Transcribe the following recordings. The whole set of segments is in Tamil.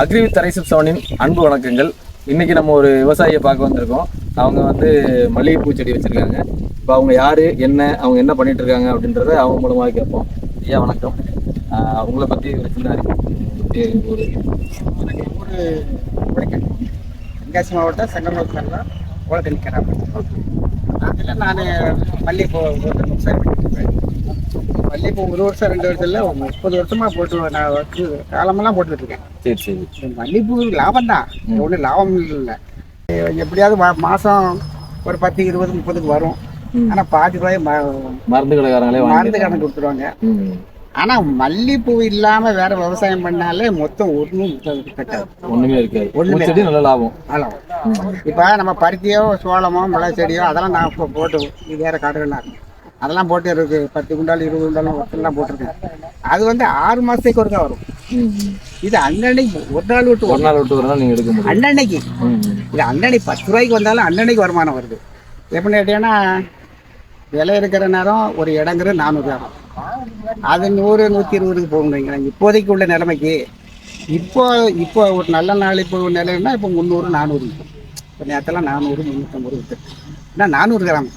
அக்ரிவித் ரைசப் செவனின் அன்பு வணக்கங்கள். இன்னைக்கு நம்ம ஒரு விவசாயியை பார்க்க வந்திருக்கோம். அவங்க வந்து மல்லிகைப்பூ செடி வச்சிருக்காங்க. இப்போ அவங்க யாரு என்ன அவங்க என்ன பண்ணிட்டு இருக்காங்க அப்படின்றத அவங்க மூலமாக கேட்போம். ஐயா வணக்கம். உங்களை பத்தி ஒரு சின்ன. ஒரு தென்காசி மாவட்டம் தாலுகா ஓலக்கணி கிராமம் அதில் நான் மல்லிகைப்பூ விவசாயம் பண்ணிட்டுருக்கேன் மல்லிகைப்பூ ஒரு வருஷம் ரெண்டு வருஷம் இல்லை முப்பது வருஷமாக போட்டு நான் வந்து காலமெல்லாம் போட்டுட்டு இருக்கேன் சரி. சரி மல்லிகைப்பூ லாபம் தான் ஒன்றும் லாபம் இல்லை. எப்படியாவது மாதம் ஒரு பத்து இருபது முப்பதுக்கு வரும். ஆனால் பாதி ரூபாய் ம- மருந்து கடைக்காரங்களே மருந்து கணக்கு கொடுத்துருவாங்க. ம். ஆனால் மல்லிகைப்பூ இல்லாமல் வேற விவசாயம் பண்ணாலே மொத்தம் ஒன்றும் ஒண்ணுமே இருக்காது. செடி நல்ல லாபம். இப்போ நம்ம பருத்தியோ சோளமோ மிளகு செடியோ அதெல்லாம் நான் இப்போ போட்டு இது வேற காடுகள்லாம் இருக்கு. அதெல்லாம் போட்டு இருக்கு. பத்து குண்டால் இருபது குண்டாலும் ஒருத்தெல்லாம் போட்டிருக்கேன் அது வந்து ஆறு மாதத்துக்கு ஒருக்கா வரும். இது அன்னன்னைக்கு ஒரு நாள் விட்டு ஒரு நாள் விட்டு ஒரு நாள் நீங்க எடுக்க அன்னன்னைக்கு. இது அன்னன்னைக்கு பத்து ரூபாய்க்கு வந்தாலும் அன்னன்னைக்கு வருமானம் வருது. எப்படின்னு கேட்டீங்கன்னா விலை இருக்கிற நேரம் ஒரு இடங்கிறது நானூறு ஆகும் அது நூறு நூற்றி இருபதுக்கு போகுங்க இப்போதைக்கு உள்ள நிலைமைக்கு இப்போ இப்போ ஒரு நல்ல நாள் இப்போ நிலைன்னா இப்போ முந்நூறு நானூறு. இப்போ நேரத்தில் நானூறு முந்நூற்றம்பது வித்து ஏன்னா நானூறு கிராம்.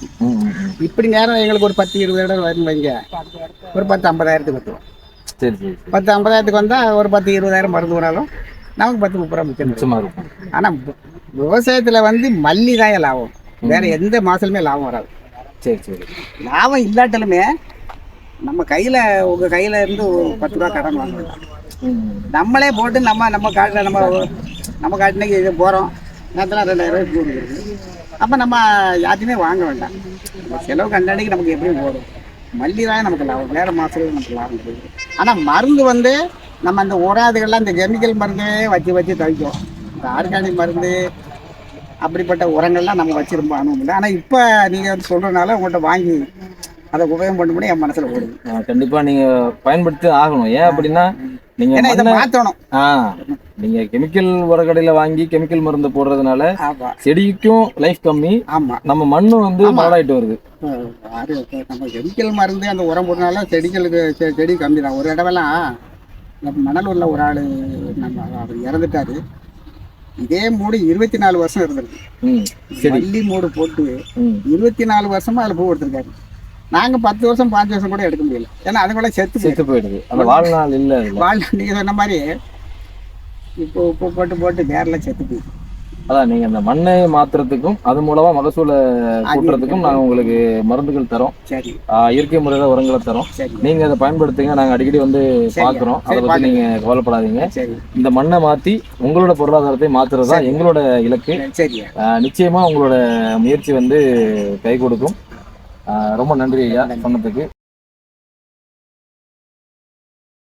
இப்படி நேரம் எங்களுக்கு ஒரு பத்து இருபது இடம் வரும் வைங்க. ஒரு பத்து ஐம்பதாயிரத்துக்கு வந்துடும் சரி பத்து ஐம்பதாயிரத்துக்கு வந்தால் ஒரு பத்து இருபதாயிரம் மருந்து வராலும் நமக்கு பத்து முப்பது ரூபா மிச்சம் கிடைக்கும். மிச்சமா இருக்கும். ஆனால் விவசாயத்தில் வந்து மல்லி தான் லாபம். வேற எந்த மாதத்துலையுமே லாபம் வராது. சரி சரி. லாபம் இல்லாட்டாலுமே நம்ம கையில் உங்கள் கையில் இருந்து ஒரு பத்து ரூபா கடன் வாங்க வேண்டாம் ம். நம்மளே போட்டு நம்ம நம்ம காட்டில் நம்ம நம்ம காட்டினைக்கு இது போகிறோம் நேரத்தில் ரெண்டாயிரம் ரூபாய் போடுது அப்போ நம்ம யார்ட்டையுமே வாங்க வேண்டாம். நம்ம செலவு கண்டனைக்கு நமக்கு எப்படியும் போடும் மல்லி தான் நமக்கு லாபம். வேறு மாதத்துல நமக்கு லாபம் போகுது ஆனால் மருந்து வந்து நம்ம அந்த உராதுகள்லாம் இந்த கெமிக்கல் மருந்தே வச்சு வச்சு தவிக்கும். இந்த ஆர்கானிக் மருந்து அப்படிப்பட்ட உரங்கள்லாம் நம்ம வச்சிருப்போம் அனுபவம் இல்லை. ஆனால் இப்போ நீங்கள் வந்து சொல்கிறதுனால உங்கள்கிட்ட வாங்கி அதை உபயோகம் பண்ண என் மனசில் ஓடுது. கண்டிப்பாக நீங்கள் பயன்படுத்தி ஆகணும். ஏன் அப்படின்னா நீங்க இதை மாற்றணும் ஆ நீங்க கெமிக்கல் உரக்கடையில வாங்கி கெமிக்கல் மருந்து போடுறதுனால செடிக்கும் லைஃப் கம்மி. ஆமாம் நம்ம மண்ணு வந்து மலடாயிட்டு வருது. நம்ம கெமிக்கல் மருந்து அந்த உரம் போட்டனால செடிகளுக்கு செடி கம்மி தான் ஒரு இடமெல்லாம் நம்ம மணலூரில் ஒரு ஆள் நம்ம அவர் இறந்துட்டாரு. இதே மூடு இருபத்தி நாலு வருஷம் இருந்திருக்கு. மல்லி மூடு போட்டு இருபத்தி நாலு வருஷமா அதில் பூ எடுத்திருக்காரு. நாங்கள் பத்து வருஷம் பாஞ்சு வருஷம் கூட எடுக்க முடியல. ஏன்னா அது கூட செத்து. செத்து போயிடுது. அந்த வாழ்நாள் இல்ல அதுல. வாழ் நீங்கள் சொன்ன மாதிரி இப்போ உப்பு போட்டு போட்டு வேரில் செத்து அதான் நீங்க அந்த மண்ணை மாத்துறதுக்கும் அது மூலமா மகசூலை கூட்டுறதுக்கும் நாங்க உங்களுக்கு மருந்துகள் தரோம். இயற்கை முறையில உரங்களை தரோம். நீங்க அதை பயன்படுத்துங்க. நாங்க அடிக்கடி வந்து. பாக்குறோம். அதை பத்தி நீங்க கவலைப்படாதீங்க. இந்த மண்ணை மாத்தி உங்களோட பொருளாதாரத்தை மாத்துறது தான் எங்களோட இலக்கு. நிச்சயமா உங்களோட முயற்சி வந்து கை கொடுக்கும். ரொம்ப நன்றி ஐயா சொன்னதுக்கு.